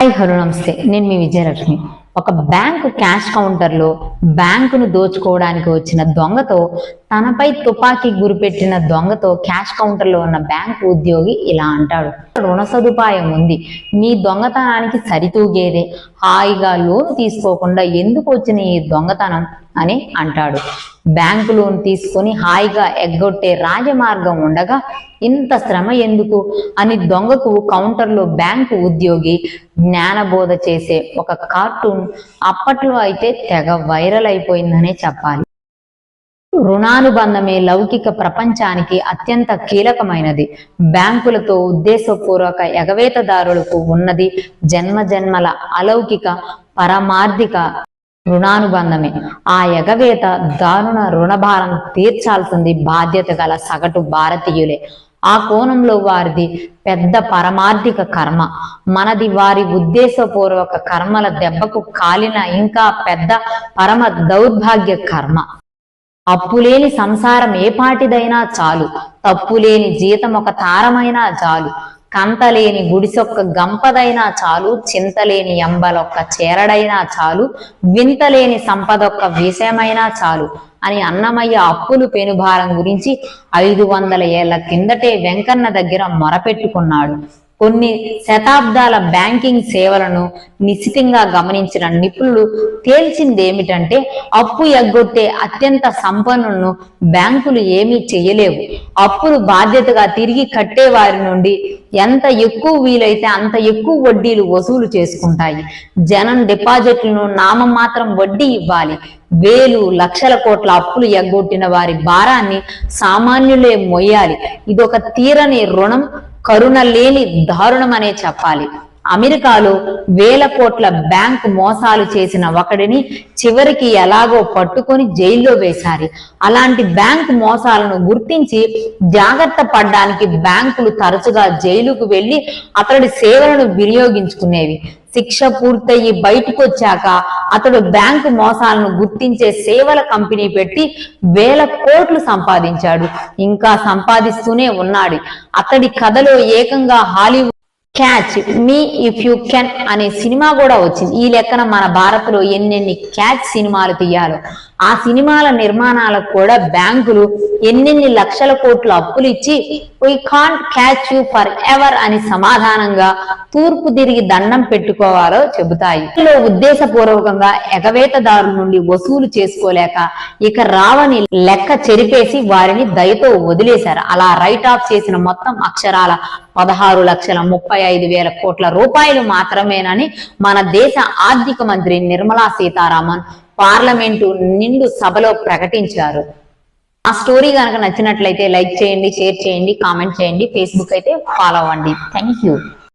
Hi hello నమస్తే. నేను మీ విజయలక్ష్మి. ఒక బ్యాంకు క్యాష్ కౌంటర్లో బ్యాంకును దోచుకోవడానికి వచ్చిన దొంగతో తనపై తుపాకీ గురిపెట్టిన దొంగతో క్యాష్ కౌంటర్లో ఉన్న బ్యాంకు ఉద్యోగి ఇలా అంటాడు. రుణ సదుపాయం ఉంది. మీ దొంగతనానికి సరితూగేదే. హాయిగా లోన్ తీసుకోకుండా ఎందుకు వచ్చిన ఈ దొంగతనం? అని అంటాడు. బ్యాంకు లోన్ తీసుకొని హాయిగా ఎగ్గొట్టే రాజమార్గం ఉండగా ఇంత శ్రమ ఎందుకు? అని దొంగకు కౌంటర్లో బ్యాంకు ఉద్యోగి జ్ఞానబోధ చేసే ఒక కార్టూన్ అప్పట్లో అయితే తెగ వైరల్ అయిపోయిందనే చెప్పాలి. రుణానుబంధమే లౌకిక ప్రపంచానికి అత్యంత కీలకమైనది. బ్యాంకులతో ఉద్దేశపూర్వక ఎగవేతదారులకు ఉన్నది జన్మ జన్మల అలౌకిక పరమార్థిక రుణానుబంధమే. ఆ ఎగవేత దారుణ రుణభారం తీర్చాల్సింది బాధ్యత గల సగటు భారతీయులే. ఆ కోణంలో వారిది పెద్ద పరమార్థిక కర్మ. మనది వారి ఉద్దేశపూర్వక కర్మల దెబ్బకు కాలిన ఇంకా పెద్ద పరమ దౌర్భాగ్య కర్మ. అప్పులేని సంసారం ఏ పాటిదైనా చాలు. తప్పులేని జీతం ఒక తారమైనా చాలు కంతలేని గుడిసొక్క గంపదైనా చాలు. చింతలేని ఎంబలొక్క చేరడైనా చాలు. వింతలేని సంపదొక్క విషయమైనా చాలు. అని అన్నమయ్య అప్పులు పెనుభారం గురించి ఐదు వందల ఏళ్ళ కిందటే వెంకన్న దగ్గర మొరపెట్టుకున్నాడు. కొన్ని శతాబ్దాల బ్యాంకింగ్ సేవలను నిశ్చితంగా గమనించిన నిపుణులు తేల్చింది ఏమిటంటే అప్పు ఎగ్గొట్టే అత్యంత సంపన్నులను బ్యాంకులు ఏమీ చేయలేవు అప్పులు బాధ్యతగా తిరిగి కట్టే వారి నుండి ఎంత ఎక్కువ వీలైతే అంత ఎక్కువ వడ్డీలు వసూలు చేసుకుంటాయి. జనం డిపాజిట్లను నామమాత్రం వడ్డీ ఇవ్వాలి. వేలు లక్షల కోట్ల అప్పులు ఎగ్గొట్టిన వారి భారాన్ని సామాన్యులే మొయ్యాలి. ఇదొక తీరని రుణం కరుణ లేని దారుణం అనే చెప్పాలి. అమెరికాలో వేల కోట్ల బ్యాంక్ మోసాలు చేసిన ఒకడిని చివరికి ఎలాగో పట్టుకొని జైల్లో వేశారు. అలాంటి బ్యాంక్ మోసాలను గుర్తించి జాగ్రత్త పడడానికి బ్యాంకులు తరచుగా జైలుకు వెళ్ళి అతడి సేవలను వినియోగించుకునేవి. శిక్ష పూర్తయి బయటకు వచ్చాక అతడు బ్యాంకు మోసాలను గుర్తించే సేవల కంపెనీ పెట్టి వేల కోట్లు సంపాదించాడు. ఇంకా సంపాదిస్తూనే ఉన్నాడు. అతడి కథలో ఏకంగా Hollywood catch me if you can అనే సినిమా కూడా వచ్చింది. ఈ లెక్కన మన భారత్లో ఎన్నెన్ని క్యాచ్ సినిమాలు తీయాలో. ఆ సినిమాల నిర్మాణాలకు కూడా బ్యాంకులు ఎన్నెన్ని లక్షల కోట్లు అప్పులు ఇచ్చి we can't catch you forever అని సమాధానంగా తూర్పు తిరిగి దండం పెట్టుకోవాలో చెబుతాయి. ఇందులో ఉద్దేశపూర్వకంగా ఎగవేతదారుల నుండి వసూలు చేసుకోలేక ఇక రావని లెక్క చెరిపేసి వారిని దయతో వదిలేశారు. అలా రైట్ ఆఫ్ చేసిన మొత్తం అక్షరాల పదహారు లక్షల ముప్పై ఐదు వేల కోట్ల రూపాయలు మాత్రమేనని మన దేశ ఆర్థిక మంత్రి నిర్మలా సీతారామన్ పార్లమెంటు నిండు సభలో ప్రకటించారు. ఆ స్టోరీ కనుక నచ్చినట్లయితే లైక్ చేయండి షేర్ చేయండి కామెంట్ చేయండి. ఫేస్బుక్ అయితే ఫాలో అవ్వండి. Thank you